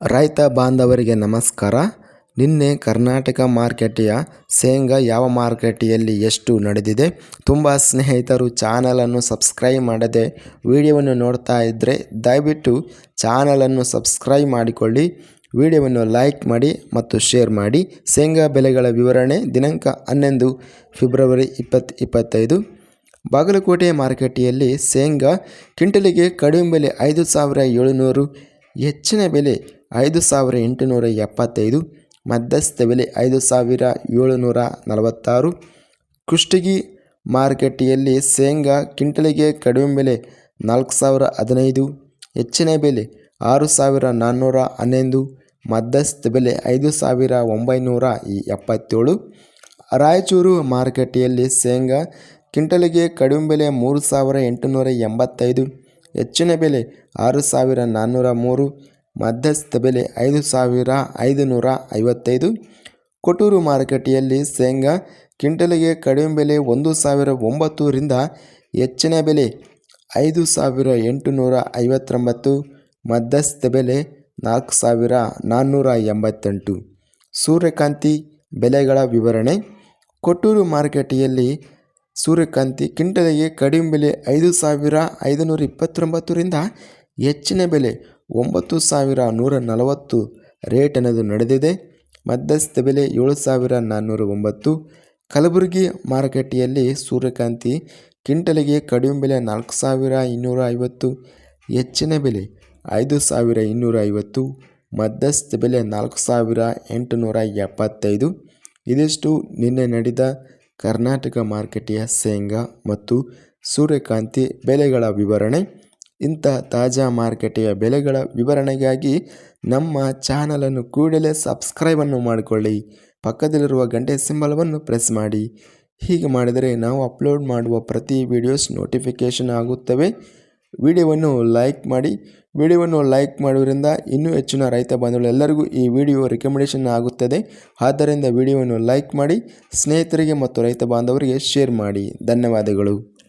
ರೈತ ಬಾಂಧವರಿಗೆ ನಮಸ್ಕಾರ. ನಿನ್ನೆ ಕರ್ನಾಟಕ ಮಾರ್ಕೆಟಿಯ ಶೇಂಗಾ ಯಾವ ಮಾರ್ಕೆಟಿಯಲ್ಲಿ ಎಷ್ಟು ನಡೆದಿದೆ? ತುಂಬ ಸ್ನೇಹಿತರು ಚಾನಲನ್ನು ಸಬ್ಸ್ಕ್ರೈಬ್ ಮಾಡದೆ ವಿಡಿಯೋವನ್ನು ನೋಡ್ತಾ ಇದ್ದರೆ ದಯವಿಟ್ಟು ಚಾನಲನ್ನು ಸಬ್ಸ್ಕ್ರೈಬ್ ಮಾಡಿಕೊಳ್ಳಿ. ವಿಡಿಯೋವನ್ನು ಲೈಕ್ ಮಾಡಿ ಮತ್ತು ಶೇರ್ ಮಾಡಿ. ಶೇಂಗಾ ಬೆಲೆಗಳ ವಿವರಣೆ ದಿನಾಂಕ ಹನ್ನೊಂದು ಫೆಬ್ರವರಿ ಇಪ್ಪತ್ತು ಇಪ್ಪತ್ತೈದು. ಬಾಗಲಕೋಟೆ ಮಾರುಕಟ್ಟೆಯಲ್ಲಿ ಶೇಂಗಾ ಕ್ವಿಂಟಲಿಗೆ ಕಡಿಮೆ ಬೆಲೆ ಐದು ಸಾವಿರ ಏಳುನೂರು, ಹೆಚ್ಚಿನ ಬೆಲೆ ಐದು ಸಾವಿರ ಎಂಟುನೂರ ಎಪ್ಪತ್ತೈದು ಮಧ್ಯಸ್ಥ ಬೆಲೆ ಐದು ಸಾವಿರ ಏಳುನೂರ ನಲವತ್ತಾರು, ಕುಷ್ಟಗಿ ಮಾರುಕಟ್ಟೆಯಲ್ಲಿ ಶೇಂಗಾ ಕ್ವಿಂಟಲಿಗೆ ಕಡಿಮೆ ಬೆಲೆ ನಾಲ್ಕು ಸಾವಿರ ಹದಿನೈದು, ಹೆಚ್ಚಿನ ಬೆಲೆ ಆರು ಸಾವಿರ ನಾನ್ನೂರ ಹನ್ನೊಂದು ಮಧ್ಯಸ್ಥ ಬೆಲೆ ಐದು ಸಾವಿರ ಒಂಬೈನೂರ ಎಪ್ಪತ್ತೇಳು. ರಾಯಚೂರು ಮಾರುಕಟ್ಟೆಯಲ್ಲಿ ಶೇಂಗಾ ಕ್ವಿಂಟಲಿಗೆ ಕಡಿಮೆ ಬೆಲೆ ಮೂರು ಸಾವಿರ ಎಂಟುನೂರ ಎಂಬತ್ತೈದು, ಹೆಚ್ಚಿನ ಬೆಲೆ ಆರು ಸಾವಿರ ನಾನ್ನೂರ ಮೂರು ಮಧ್ಯಸ್ಥ ಬೆಲೆ ಐದು ಸಾವಿರ ಐದು ನೂರ ಐವತ್ತೈದು. ಕೊಟ್ಟೂರು ಮಾರುಕಟ್ಟೆಯಲ್ಲಿ ಶೇಂಗಾ ಕ್ವಿಂಟಲಿಗೆ ಕಡಿಮೆ ಬೆಲೆ ಒಂದು ಸಾವಿರ ಒಂಬತ್ತರಿಂದ ಹೆಚ್ಚಿನ ಬೆಲೆ ಐದು ಸಾವಿರ ಎಂಟುನೂರ ಐವತ್ತೊಂಬತ್ತು. ಮಧ್ಯಸ್ಥ ಬೆಲೆ ನಾಲ್ಕು ಸಾವಿರ ನಾನ್ನೂರ ಎಂಬತ್ತೆಂಟು. ಸೂರ್ಯಕಾಂತಿ ಬೆಲೆಗಳ ವಿವರಣೆ. ಕೊಟ್ಟೂರು ಮಾರುಕಟ್ಟೆಯಲ್ಲಿ ಸೂರ್ಯಕಾಂತಿ ಕ್ವಿಂಟಲಿಗೆ ಕಡಿಮೆ ಬೆಲೆ ಐದು ಸಾವಿರ ಐದುನೂರ ಇಪ್ಪತ್ತೊಂಬತ್ತರಿಂದ ಹೆಚ್ಚಿನ ಬೆಲೆ ಒಂಬತ್ತು ಸಾವಿರ ನೂರ ನಲವತ್ತು ರೇಟ್ ಅನ್ನೋದು ನಡೆದಿದೆ. ಮಧ್ಯಸ್ಥ ಬೆಲೆ ಏಳು ಸಾವಿರ ನಾನ್ನೂರ ಒಂಬತ್ತು. ಕಲಬುರಗಿ ಮಾರುಕಟ್ಟೆಯಲ್ಲಿ ಸೂರ್ಯಕಾಂತಿ ಕಿಂಟಲಿಗೆ ಕಡಿಮೆ ಬೆಲೆ ನಾಲ್ಕು ಸಾವಿರ ಇನ್ನೂರ ಐವತ್ತು. ಹೆಚ್ಚಿನ ಬೆಲೆ ಐದು ಸಾವಿರ ಇನ್ನೂರ ಐವತ್ತು. ಮಧ್ಯಸ್ಥ ಬೆಲೆ ನಾಲ್ಕು ಸಾವಿರ ಎಂಟುನೂರ ಎಪ್ಪತ್ತೈದು. ಇದಿಷ್ಟು ನಿನ್ನೆ ನಡೆದ ಕರ್ನಾಟಕ ಮಾರುಕಟ್ಟೆಯ ಶೇಂಗಾ ಮತ್ತು ಸೂರ್ಯಕಾಂತಿ ಬೆಲೆಗಳ ವಿವರಣೆ. ಇಂಥ ತಾಜಾ ಮಾರುಕಟ್ಟೆಯ ಬೆಲೆಗಳ ವಿವರಣೆಗಾಗಿ ನಮ್ಮ ಚಾನಲನ್ನು ಕೂಡಲೇ ಸಬ್ಸ್ಕ್ರೈಬನ್ನು ಮಾಡಿಕೊಳ್ಳಿ. ಪಕ್ಕದಲ್ಲಿರುವ ಗಂಟೆ ಸಿಂಬಲವನ್ನು ಪ್ರೆಸ್ ಮಾಡಿ. ಹೀಗೆ ಮಾಡಿದರೆ ನಾವು ಅಪ್ಲೋಡ್ ಮಾಡುವ ಪ್ರತಿ ವಿಡಿಯೋಸ್ ನೋಟಿಫಿಕೇಷನ್ ಆಗುತ್ತವೆ. ವಿಡಿಯೋವನ್ನು ಲೈಕ್ ಮಾಡಿ. ವಿಡಿಯೋವನ್ನು ಲೈಕ್ ಮಾಡುವುದರಿಂದ ಇನ್ನೂ ಹೆಚ್ಚಿನ ರೈತ ಬಂಧುಗಳೆಲ್ಲರಿಗೂ ಈ ವಿಡಿಯೋ ರೆಕಮೆಂಡೇಷನ್ ಆಗುತ್ತದೆ. ಆದ್ದರಿಂದ ವಿಡಿಯೋವನ್ನು ಲೈಕ್ ಮಾಡಿ. ಸ್ನೇಹಿತರಿಗೆ ಮತ್ತು ರೈತ ಬಾಂಧವರಿಗೆ ಶೇರ್ ಮಾಡಿ. ಧನ್ಯವಾದಗಳು.